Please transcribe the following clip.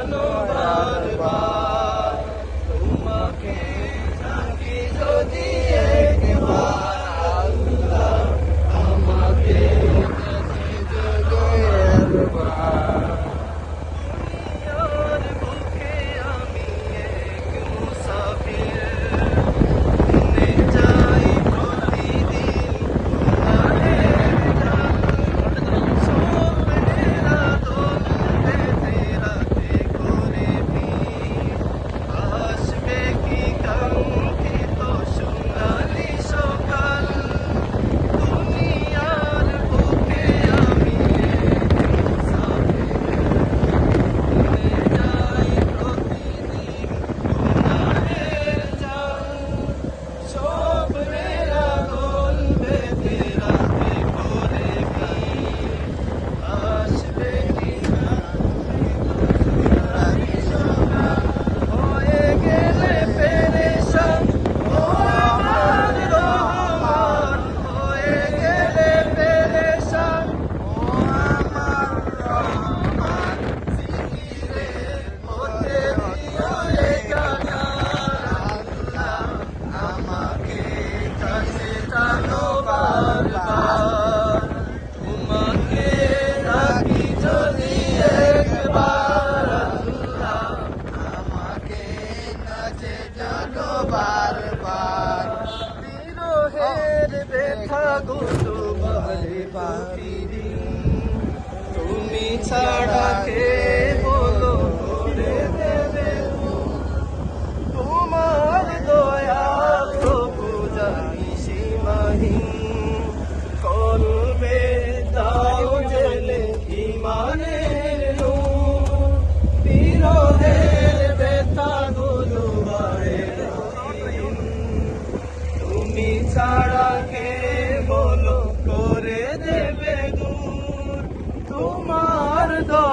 no. বুকের তুমি ছাড়া কে বলো তোমার দয়া প্রভু জানি সীমাহীন। করবে দাও জেলে ইমানে বিরহের ব্যথা গুলো তুমি ছাড়া তোমার দয়া